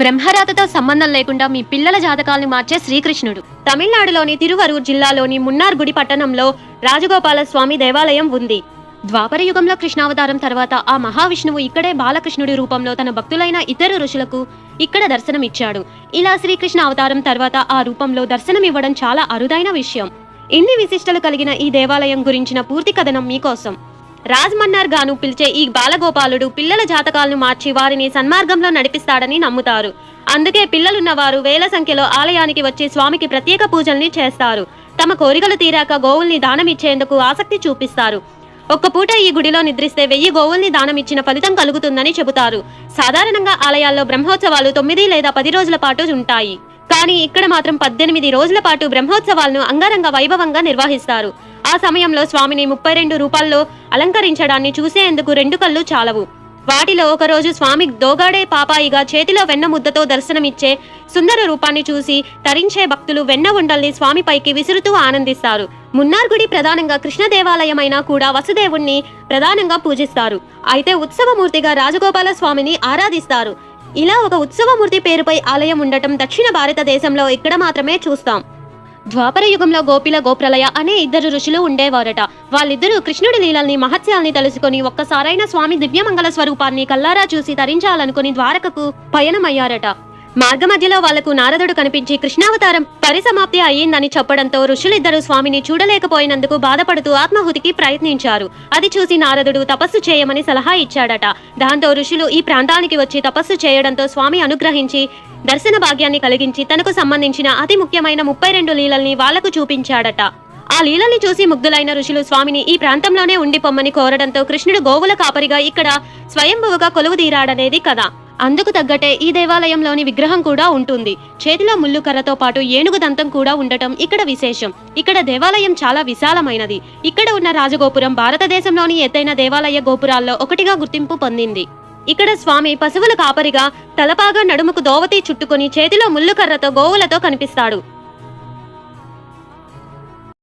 బ్రహ్మరాతతో సంబంధం లేకుండా మీ పిల్లల జాతకాలను మార్చే శ్రీకృష్ణుడు. తమిళనాడులోని తిరువరూర్ జిల్లాలోని మున్నార్గుడి పట్టణంలో రాజగోపాల స్వామి దేవాలయం ఉంది. ద్వాపర యుగంలో కృష్ణావతారం తర్వాత ఆ మహావిష్ణువు ఇక్కడే బాలకృష్ణుడి రూపంలో తన భక్తులైన ఇతర ఋషులకు ఇక్కడ దర్శనమిచ్చాడు. ఇలా శ్రీకృష్ణ అవతారం తర్వాత ఆ రూపంలో దర్శనమివ్వడం చాలా అరుదైన విషయం. ఇన్ని విశిష్టలు కలిగిన ఈ దేవాలయం గురించిన పూర్తి కథనం మీకోసం. రాజ్మన్నార్ గాను పిలిచే ఈ బాలగోపాలుడు పిల్లల జాతకాలను మార్చి వారిని సన్మార్గంలో నడిపిస్తాడని నమ్ముతారు. అందుకే పిల్లలున్నవారు వేల సంఖ్యలో ఆలయానికి వచ్చి స్వామికి ప్రత్యేక పూజల్ని చేస్తారు. తమ కోరికలు తీరాక గోవుల్ని దానమిచ్చేందుకు ఆసక్తి చూపిస్తారు. ఒక్క పూట ఈ గుడిలో నిద్రిస్తే వెయ్యి గోవుల్ని దానమిచ్చిన ఫలితం కలుగుతుందని చెబుతారు. సాధారణంగా ఆలయాల్లో బ్రహ్మోత్సవాలు తొమ్మిది లేదా పది రోజుల పాటు ఉంటాయి. కానీ ఇక్కడ మాత్రం పద్దెనిమిది రోజుల పాటు బ్రహ్మోత్సవాలను అంగరంగ వైభవంగా నిర్వహిస్తారు. ఆ సమయంలో స్వామిని ముప్పై రెండు రూపాల్లో అలంకరించడాన్ని చూసేందుకు రెండు కళ్ళు చాలవు. వాటిలో ఒకరోజు స్వామి దోగాడే పాపాయిగా చేతిలో వెన్న ముద్దతో దర్శనమిచ్చే సుందర రూపాన్ని చూసి తరించే భక్తులు వెన్న ఉండల్ని స్వామిపైకి విసురుతూ ఆనందిస్తారు. మున్నార్ గుడి ప్రధానంగా కృష్ణ దేవాలయమైనా కూడా వసుదేవుణ్ణి ప్రధానంగా పూజిస్తారు. అయితే ఉత్సవమూర్తిగా రాజగోపాల స్వామిని ఆరాధిస్తారు. ఇలా ఒక ఉత్సవమూర్తి పేరుపై ఆలయం ఉండటం దక్షిణ భారతదేశంలో ఇక్కడ మాత్రమే చూస్తాం. ద్వాపర యుగంలో గోపిల గోప్రలయ అనే ఇద్దరు ఋషులు ఉండేవారట. వాళ్ళిద్దరూ కృష్ణుడి లీలల్ని మహత్యాల్ని తెలుసుకొని ఒక్కసారైన స్వామి దివ్యమంగళ స్వరూపాన్ని కల్లారా చూసి తరించాలనుకుని ద్వారకకు పయనమయ్యారట. మార్గ మధ్యలో వాళ్ళకు నారదుడు కనిపించి కృష్ణావతారం పరిసమాప్తి అయ్యిందని చెప్పడంతో ఋషులిద్దరూ స్వామిని చూడలేకపోయినందుకు బాధపడుతూ ఆత్మాహుతికి ప్రయత్నించారు. అది చూసి నారదుడు తపస్సు చేయమని సలహా ఇచ్చాడట. దాంతో ఋషులు ఈ ప్రాంతానికి వచ్చి తపస్సు చేయడంతో స్వామి అనుగ్రహించి దర్శన భాగ్యాన్ని కలిగించి తనకు సంబంధించిన అతి ముఖ్యమైన ముప్పై రెండు లీలల్ని వాళ్ళకు చూపించాడట. ఆ లీలల్ని చూసి ముగ్ధులైన ఋషులు స్వామిని ఈ ప్రాంతంలోనే ఉండిపోమ్మని కోరడంతో కృష్ణుడు గోవుల కాపరిగా ఇక్కడ స్వయంభువుగా కొలువు తీరాడనేది కథ. అందుకు తగ్గట్టే ఈ దేవాలయంలోని విగ్రహం కూడా ఉంటుంది. చేతిలో ముళ్ళు కర్రతో పాటు ఏనుగు దంతం కూడా ఉండటం ఇక్కడ విశేషం. ఇక్కడ దేవాలయం చాలా విశాలమైనది. ఇక్కడ ఉన్న రాజగోపురం భారతదేశంలోని ఎత్తైన దేవాలయ గోపురాల్లో ఒకటిగా గుర్తింపు పొందింది. ఇక్కడ స్వామి పశువుల కాపరిగా తలపాగా నడుముకు దోవతి చుట్టుకుని చేతిలో ముల్లుకర్రతో గోవులతో కనిపిస్తాడు.